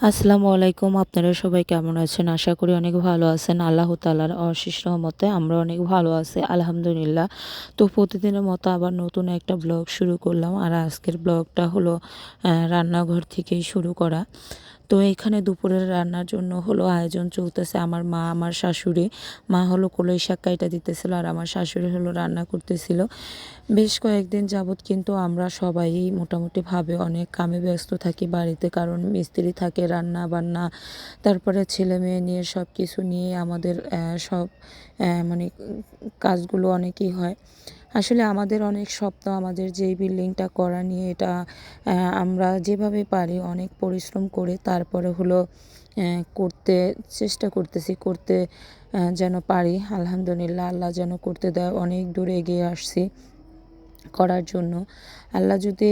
আসসালামু আলাইকুম, আপনারা সবাই কেমন আছেন? আশা করি অনেক ভালো আছেন। আল্লাহ তালার অশেষ রহমতে আমরা অনেক ভালো আছি, আলহামদুলিল্লাহ। তো প্রতিদিনের মতো আবার নতুন একটা ব্লগ শুরু করলাম। আর আজকের ব্লগটা হলো রান্নাঘর থেকেই শুরু করা। তো এখানে দুপুরের রান্নার জন্য হলো আয়োজন চলতেছে। আমার মা, আমার শাশুড়ি। মা হলো কলই শাক কাইটা দিতেছিল আর আমার শাশুড়ি হলো রান্না করতেছিল। বেশ কয়েকদিন যাবৎ কিন্তু আমরা সবাই মোটামুটিভাবে অনেক কামে ব্যস্ত থাকি বাড়িতে। কারণ মিস্ত্রি থাকে, রান্না বান্না, তারপরে ছেলে মেয়ে নিয়ে সব কিছু নিয়ে আমাদের সব মানে কাজগুলো অনেকই হয়। আসলে আমাদের অনেক স্বপ্ন, আমাদের যেই বিল্ডিংটা করা নিয়ে এটা আমরা যেভাবে পারি অনেক পরিশ্রম করে তারপরে হলো করতে চেষ্টা করতেছি, করতে যেন পারি। আলহামদুলিল্লাহ আল্লাহ যেন করতে দেয়, অনেক দূরে এগিয়ে আসছি করার জন্য। আল্লাহ যদি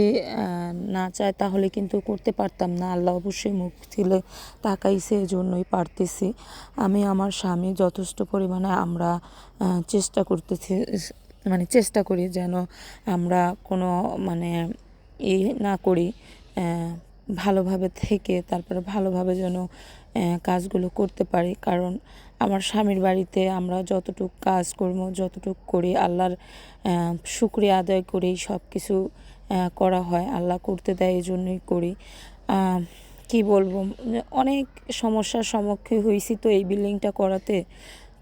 না চায় তাহলে কিন্তু করতে পারতাম না। আল্লাহ অবশ্যই মুখ তুলে তাকাইছে এজন্যই পারতেছি। আমি, আমার স্বামী যথেষ্ট পরিমাণে আমরা চেষ্টা করতেছি মানে চেষ্টা করি যেন আমরা কোনো মানে ই না করি ভালোভাবে থেকে তারপরে ভালোভাবে যেন কাজগুলো করতে পারি। কারণ আমার স্বামীর বাড়িতে আমরা যতটুক কাজ কর্ম যতটুক করি, আল্লাহর শুক্রিয়া আদায় করেই সব কিছু করা হয়। আল্লাহ করতে দেয় এই জন্যই করি কি বলব? অনেক সমস্যার সম্মুখীন হয়েছি তো এই বিল্ডিংটা করাতে।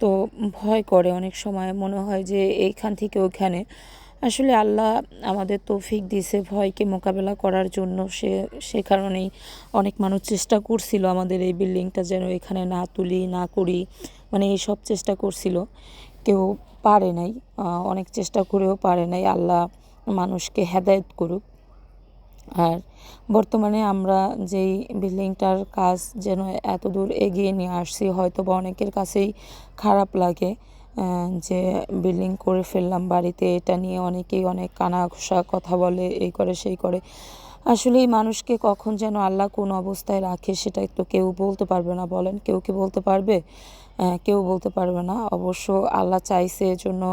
তো ভয় করে অনেক সময়। মনে হয় যে এইখান থেকে ওইখানে। আসলে আল্লাহ আমাদের তৌফিক দিছে ভয়কে মোকাবেলা করার জন্য। সে সে কারণেই অনেক মানুষ চেষ্টা করছিল আমাদের এই বিল্ডিংটা যেন এখানে না তুলি, না করি। মানে এই সব চেষ্টা করছিল। কেউ পারে নাই। অনেক চেষ্টা করেও পারে নাই। আল্লাহ মানুষকে হেদায়েত করুক। আর বর্তমানে আমরা যেই বিল্ডিংটার কাজ যেন এত দূর এগিয়ে নিয়ে আসছি হয়তো বা অনেকের কাছেই খারাপ লাগে যে বিল্ডিং করে ফেললাম বাড়িতে, এটা নিয়ে অনেকেই অনেক কানাঘোষা কথা বলে, এই করে, সেই করে। আসলে মানুষকে কখন যেন আল্লাহ কোন অবস্থায় রাখে, সেটা তো কেউ বলতে পারবে না। বলেন, কেউ কি বলতে পারবে? কেউ বলতে পারবে না। অবশ্য আল্লাহ চাইছে এজন্য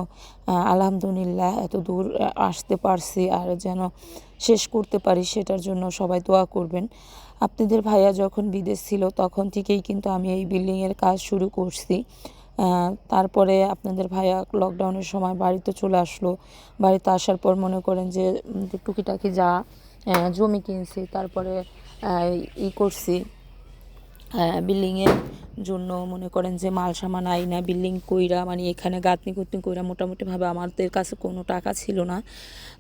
আলহামদুলিল্লাহ এত দূর আসতে পারছি আর যেন শেষ করতে পারি সেটার জন্য সবাই দোয়া করবেন। আপনাদের ভাইয়া যখন বিদেশ ছিল তখন থেকেই কিন্তু আমি এই বিল্ডিংয়ের কাজ শুরু করছি। তারপরে আপনাদের ভাইয়া লকডাউনের সময় বাড়িতে চলে আসলো। বাড়িতে আসার পর মনে করেন যে টুকিটাকি যা জমি কিনছি, তারপরে ই করছি বিল্ডিংয়ের জন্য মনে করেন যে মাল সামান আইনা বিল্ডিং কইরা মানে এখানে গাঁতনি গুতনি কইরা মোটামুটিভাবে আমাদের কাছে কোনো টাকা ছিল না।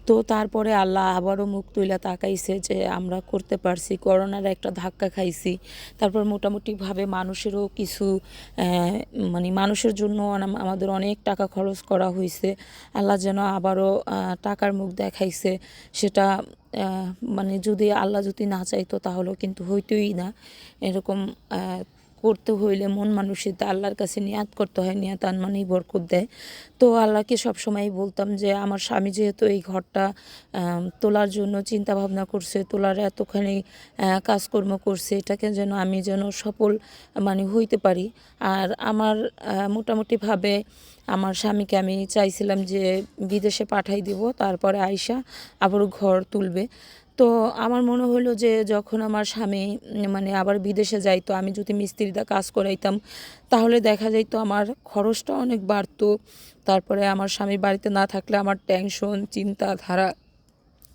তো তারপরে আল্লাহ আবারও মুখ তুইলা তাকাইছে যে আমরা করতে পারছি, করোনার একটা ধাক্কা খাইছি। তারপর মোটামুটিভাবে মানুষেরও কিছু মানে মানুষের জন্য আমাদের অনেক টাকা খরচ করা হয়েছে আল্লাহ যেন আবারও টাকার মুখ দেখাইছে। সেটা মানে যদি আল্লাহ যদি না চাইতো তাহলেও কিন্তু হইতোই না। এরকম করতে হইলে মন মানসিকতা আল্লাহর কাছে নিয়াত করতে হয়, নিয়াত আনমানেই বরকত দেয়। তো আল্লাহকে সবসময়ই বলতাম যে, আমার স্বামী যেহেতু এই ঘরটা তোলার জন্য চিন্তা ভাবনা করছে, তোলার এতখানি কাজকর্ম করছে, এটাকে যেন আমি যেন সফল মানে হইতে পারি। আর আমার মোটামুটিভাবে আমার স্বামীকে আমি চাইছিলাম যে, বিদেশে পাঠাই দিব, তারপরে আয়সা আবারও ঘর তুলবে। তো আমার মনে হলো যে যখন আমার স্বামী মানে আবার বিদেশে যাইতো, আমি যদি মিস্ত্রিটা কাজ করাইতাম, তাহলে দেখা যাইতো আমার খরচটা অনেক বাড়তো। তারপরে আমার স্বামীর বাড়িতে না থাকলে আমার টেনশন চিন্তাধারা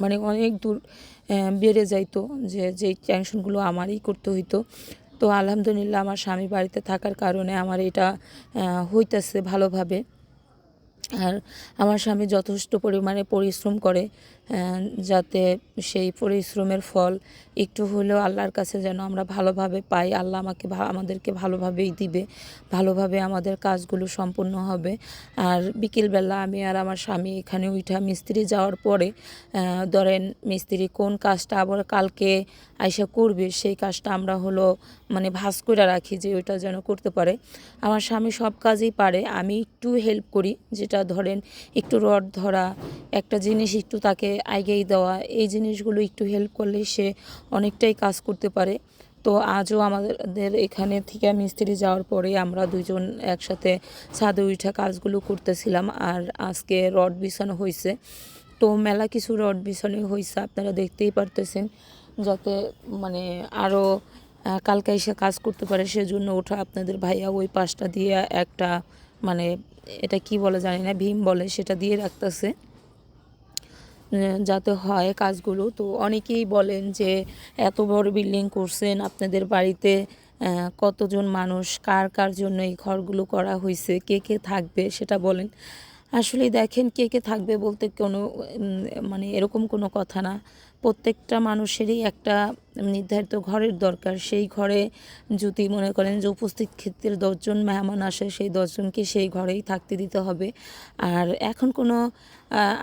মানে অনেক দূর বেড়ে যাইতো যে যেই টেনশনগুলো আমারই করতে হইতো। তো আলহামদুলিল্লাহ আমার স্বামী বাড়িতে থাকার কারণে আমার এটা হইতাছে ভালোভাবে। আর আমার স্বামী যথেষ্ট পরিমাণে পরিশ্রম করে। যাতে সেই পরিশ্রমের ফল একটু হলেও আল্লাহর কাছে যেন আমরা ভালোভাবে পাই। আল্লাহ আমাকে আমাদেরকে ভালোভাবেই দিবে, ভালোভাবে আমাদের কাজগুলো সম্পূর্ণ হবে। আর বিকেলবেলা আমি আর আমার স্বামী এখানে উঠা মিস্ত্রি যাওয়ার পরে ধরেন মিস্ত্রি কোন কাজটা আবার কালকে আইসা করবে, সেই কাজটা আমরা হলো মানে ভাস করে রাখি যে ওইটা যেন করতে পারে। আমার স্বামী সব কাজই পারে, আমি একটু হেল্প করি। যেটা ধরেন একটু রড ধরা, একটা জিনিস একটু তাকে আগেই দেওয়া, এই জিনিসগুলো একটু হেল্প করলে সে অনেকটাই কাজ করতে পারে। তো আজও আমাদের এখানে থেকে মিস্ত্রি যাওয়ার পরে আমরা দুজন একসাথে ছাদে উঠা কাজগুলো করতেছিলাম আর আজকে রড বিছানো হয়েছে তো মেলা কিছু রড বিছানো হয়েছে আপনারা দেখতেই পারতেছেন যাতে মানে আরও কালকে এসে কাজ করতে পারে, সেজন্য ওঠা আপনাদের ভাইয়া ওই পাশটা দিয়ে একটা মানে এটা কি বলে জানি না, ভীম বলে সেটা দিয়ে রাখতেছে। যাতে হয় কাজগুলো। তো অনেকেই বলেন যে, এত বড় বিল্ডিং করছেন আপনাদের বাড়িতে কতজন মানুষ? কার কার জন্য এই ঘরগুলো করা হয়েছে কে কে থাকবে? সেটা বলেন। আসলে দেখেন, কে কে থাকবে বলতে কোনো মানে এরকম কোনো কথা না। প্রত্যেকটা মানুষেরই একটা নির্ধারিত ঘরের দরকার। সেই ঘরে যদি মনে করেন যে উপস্থিত ক্ষেত্রে দশজন মেহমান আসে, সেই দশজনকে সেই ঘরেই থাকতে দিতে হবে। আর এখন কোনো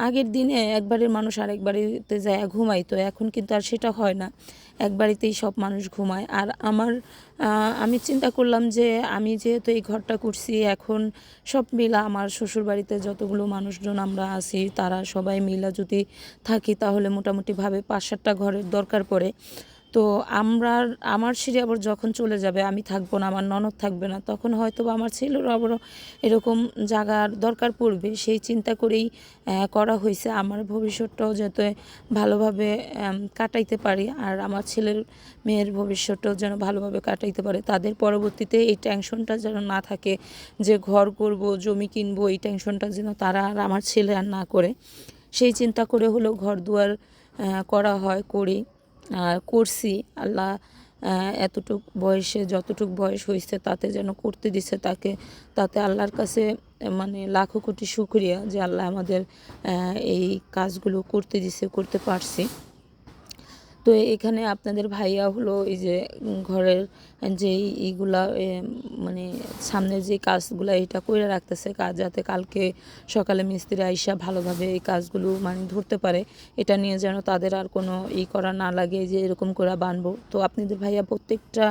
আগের দিনে একবারের মানুষ আরেক বাড়িতে যায় ঘুমাইতো এখন কিন্তু আর সেটা হয় না। এক বাড়িতেই সব মানুষ ঘুমায়। আর আমার আমি চিন্তা করলাম যে আমি যেহেতু এই ঘরটা করছি, এখন সব মিলা আমার শ্বশুর বাড়িতে যতগুলো মানুষজন আমরা আছি, তারা সবাই মিলা যদি থাকি, তাহলে মোটামুটিভাবে পাঁচ সাতটা ঘরের দরকার পড়ে। তো আমরা আমার সিঁড়ি আবার যখন চলে যাবে, আমি থাকব না, আমার ননদ থাকবে না, তখন হয়তো আমার ছেলেরও আবারও এরকম জায়গার দরকার পড়বে। সেই চিন্তা করেই করা হয়েছে। আমার ভবিষ্যৎটাও যাতে ভালোভাবে কাটাইতে পারি আর আমার ছেলের মেয়ের ভবিষ্যৎটাও যেন ভালোভাবে কাটাইতে পারে। তাদের পরবর্তীতে এই টেনশনটা যেন না থাকে যে ঘর করব, জমি কিনবো, এই টেনশনটা যেন তারা আর আমার ছেলে আর না করে। সেই চিন্তা করে হলেও ঘর দুয়ার করা হয়, করি। করছি। আল্লাহ এতটুক বয়সে যতটুক বয়স হয়েছে তাতে যেন করতে দিছে তাকে, তাতে আল্লাহর কাছে মানে লাখো কোটি শুক্রিয়া যে আল্লাহ আমাদের এই কাজগুলো করতে দিছে, করতে পারছি। তো এখানে আপনাদের ভাইয়া হলো এই যে ঘরের যে এইগুলা মানে সামনে যে কাজগুলা এটা করে রাখতেছে, কাজ যাতে কালকে সকালে মিস্ত্রি আইসা ভালোভাবে এই কাজগুলো মানে ধরতে পারে, এটা নিয়ে যেন তাদের আর কোনো ই করা না লাগে যে এরকম করে বানবো। তো আপনাদের ভাইয়া প্রত্যেকটা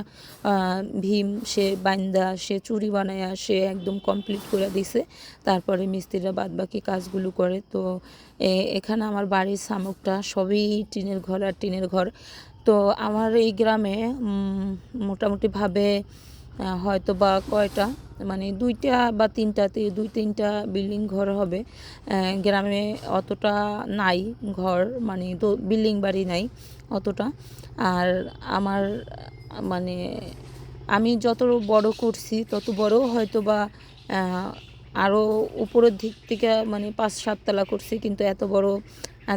ভীম সে বাইন্দা, সে চুরি বানায়া সে একদম কমপ্লিট করে দিছে, তারপরে মিস্ত্রিরা বাদ বাকি কাজগুলো করে। তো এখানে আমার বাড়ির শামুকটা সবই টিনের ঘর আর টিনের ঘর। তো আমার এই গ্রামে মোটামুটিভাবে হয়তো বা কয়টা মানে দুইটা বা তিনটাতে দুই তিনটা বিল্ডিং ঘর হবে। গ্রামে অতটা নাই ঘর মানে বিল্ডিং বাড়ি নাই অতটা। আর আমার মানে আমি যত বড় করছি, তত বড় হয়তো বা আরও উপরের দিক থেকে মানে পাঁচ সাততলা করছি, কিন্তু এত বড়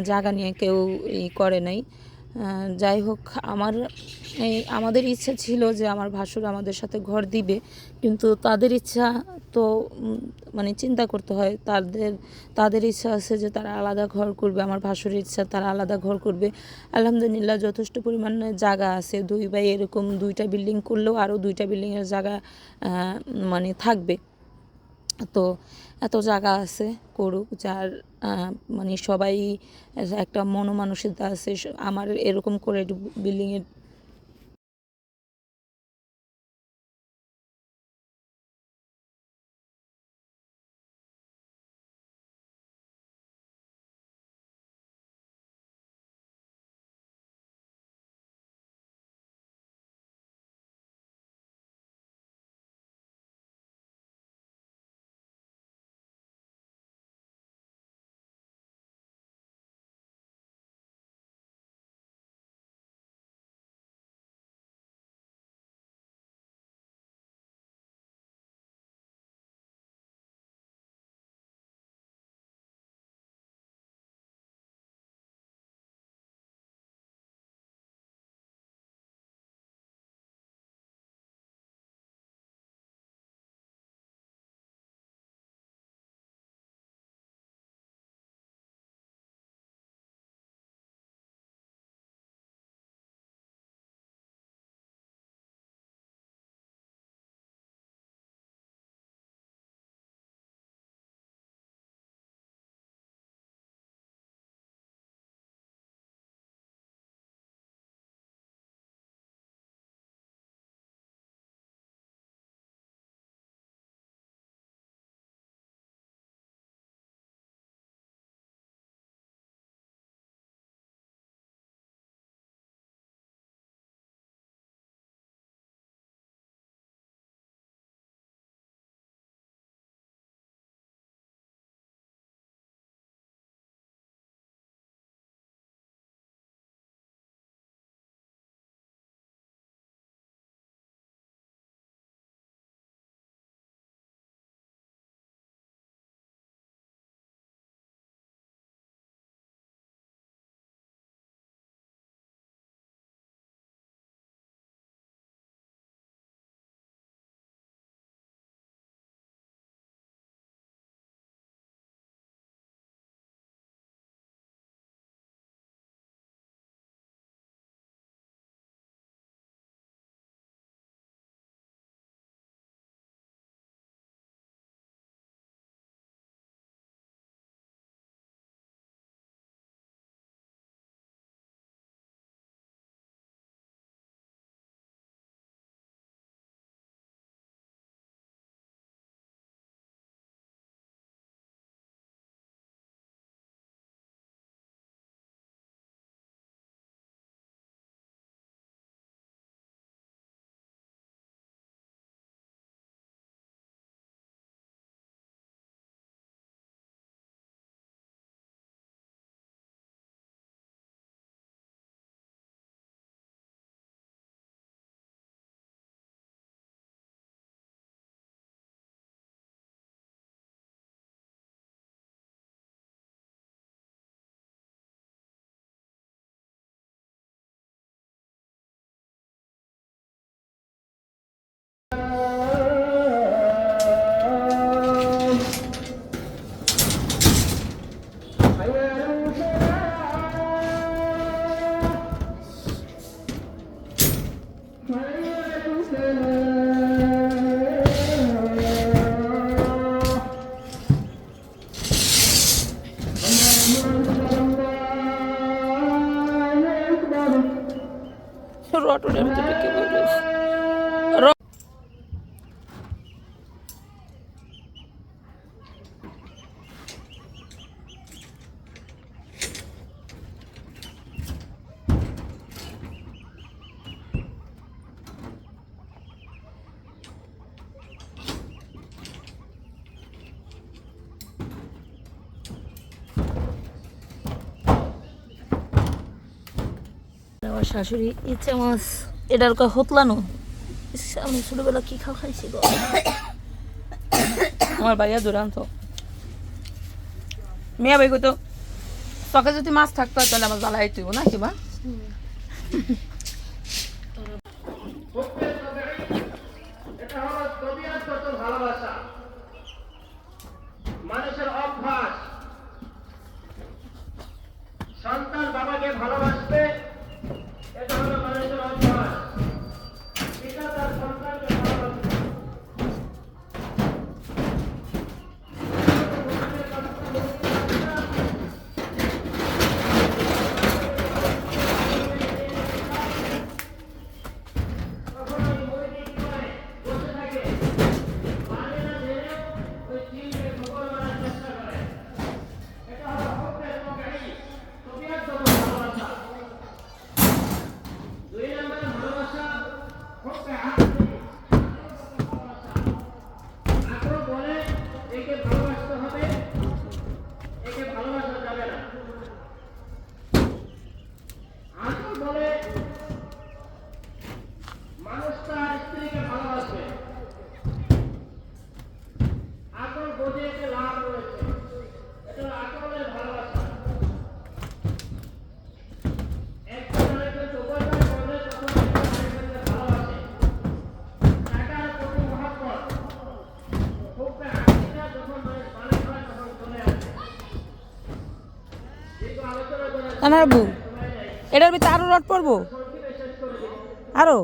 জায়গা নিয়ে কেউ ই করে নাই। যাই হোক, আমার এই, আমাদের ইচ্ছা ছিল যে আমার ভাসুর আমাদের সাথে ঘর দিবে, কিন্তু তাদের ইচ্ছা তো মানে চিন্তা করতে হয়। তাদের তাদের ইচ্ছা আছে যে তারা আলাদা ঘর করবে, আমার ভাসুরের ইচ্ছা তারা আলাদা ঘর করবে। আলহামদুলিল্লাহ যথেষ্ট পরিমাণে জায়গা আছে, দুই ভাই এরকম দুইটা বিল্ডিং করলেও আরও দুইটা বিল্ডিংয়ের জায়গা মানে থাকবে। তো এত জায়গা আছে করুক, যার মানে সবাই একটা মনোমানসিকতা আছে আমার এরকম করে বিল্ডিংয়ের রটনের ভিতরে শাশুড়ি ইচ্ছে মাছ এটার কয় হতলানো। আমি ছোটবেলা কি খাওয়া খাইছি গো? আমার ভাইয়া দুরান্ত। মেয়া ভাই তো তোকে যদি মাছ থাকতো তাহলে আমার জ্বালাই তুইব না কিবা এটা হলো তবিয়তগত ভালোবাসা। বউ এটার ভিতরে আরও রড পড়ব? আরও?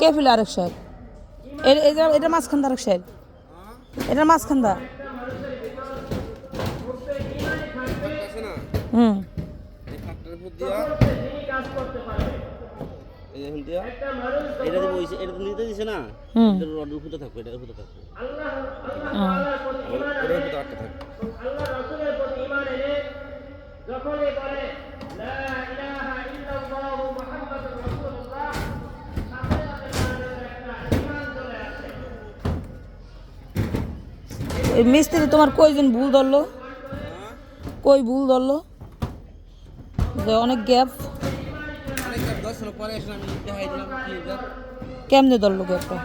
কে ফেলে আরেক সাইড এটা এটা মাঝখান আরেক সাইড এটার মাঝখান দা হুম। এটা দিব এটা নিতে দিছে না? রডের উপরে থাকবে উপরে থাকবে। ওটার উপরে আটটা যখনই বলে লা ইলাহা ইল্লাল্লাহু মুহাম্মাদুর রাসূলুল্লাহ এই মিস্ত্রি তোমার কয়জন ভুল ধরলো? কই ভুল ধরলো? অনেক গ্যাপ। কেমনে ধরলো গ্যাপটা?